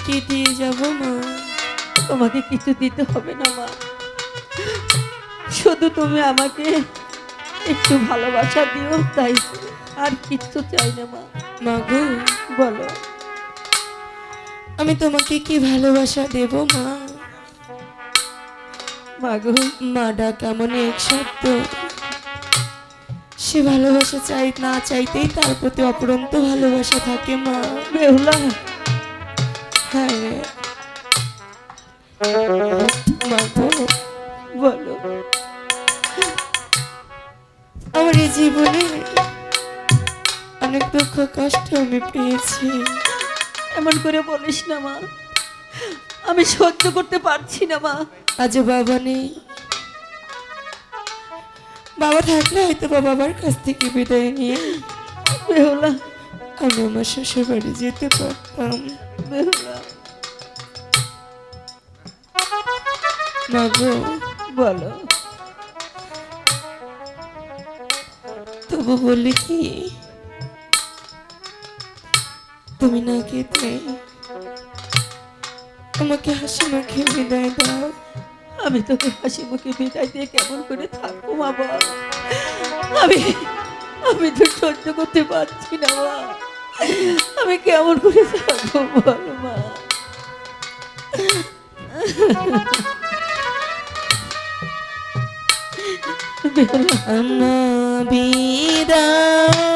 কি দিয়ে যাব মা? তোমাকে কিছু দিতে হবে না মা। শুধু তুমি আমাকে একটু ভালোবাসা দিও তাই আর কিচ্ছু চাই না মা। মা গো বলো। আমি তোমাকে কি ভালোবাসা দেব মা? মা গো মা ডাক এমন এক শব্দ। সে ভালোবাসা চাই না চাইতেই তার প্রতি অপরন্ত ভালোবাসা থাকে মা। বেহুলা। হ্যাঁ। আমি পেয়েছি। এমন করে বলিস না মা। আমি সহ্য করতে পারছি না মা। আজ বাবা নেই। বাবা থাকলে হয়তো বা বাবার কাছ থেকে বিদায় নিয়ে বেহুলা। আমি আমার শ্বশুর বাড়ি যেতে পারতাম। বেহুলা। বলো। তবু বললি কি তুমি না কেটে আমাকে হাসি মুখে বিদায় দাও। আমি তোকে হাসি মুখে বিদায় দিয়ে কেমন করে থাকব মা বল আমি আমি তো সহ্য করতে পারছি না মা। আমি কেমন করে থাকব বল মা? বিদায়।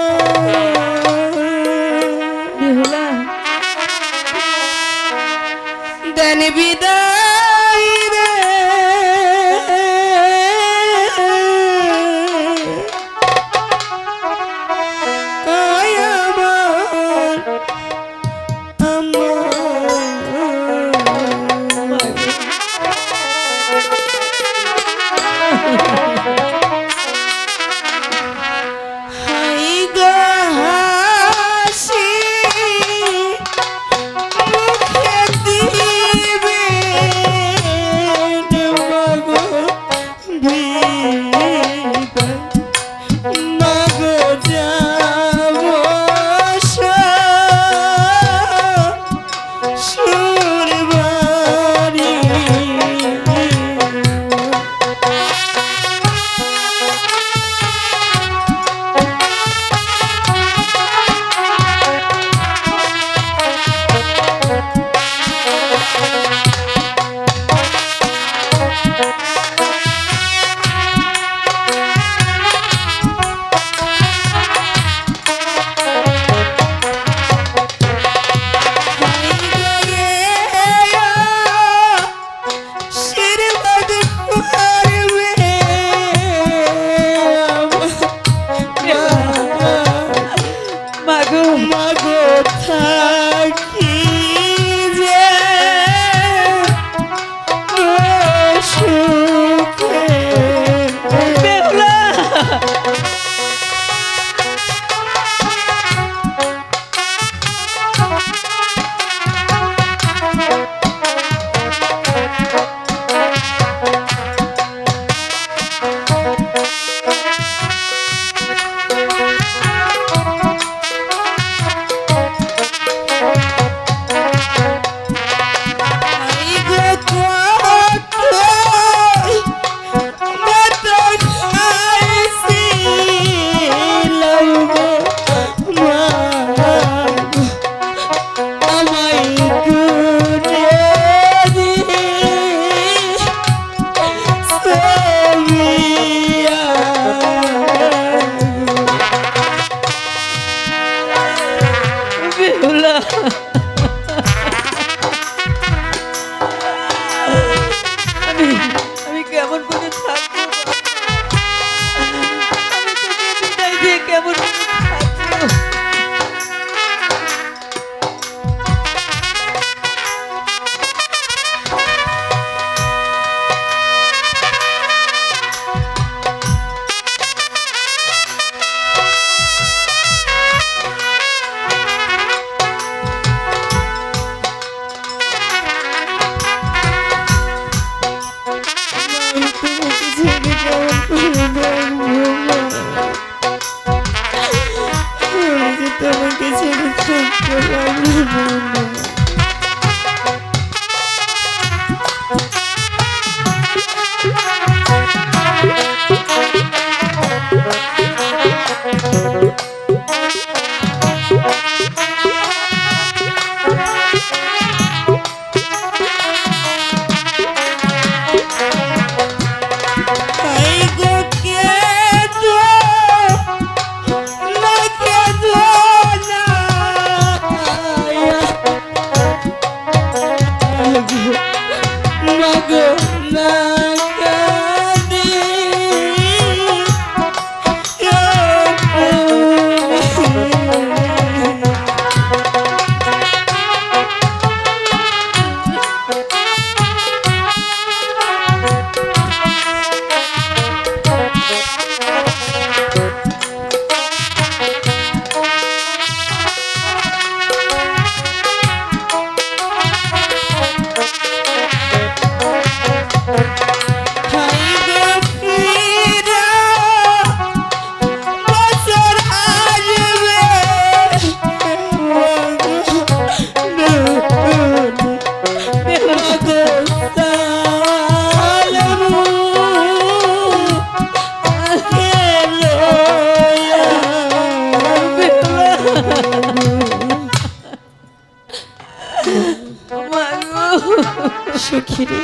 রে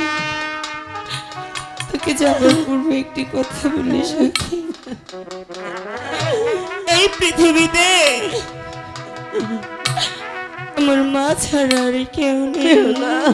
তোকে যাওয়ার পূর্বে একটি কথা বলি সখী। এই পৃথিবীতে আমার মা ছাড়া আর কেউ নেই।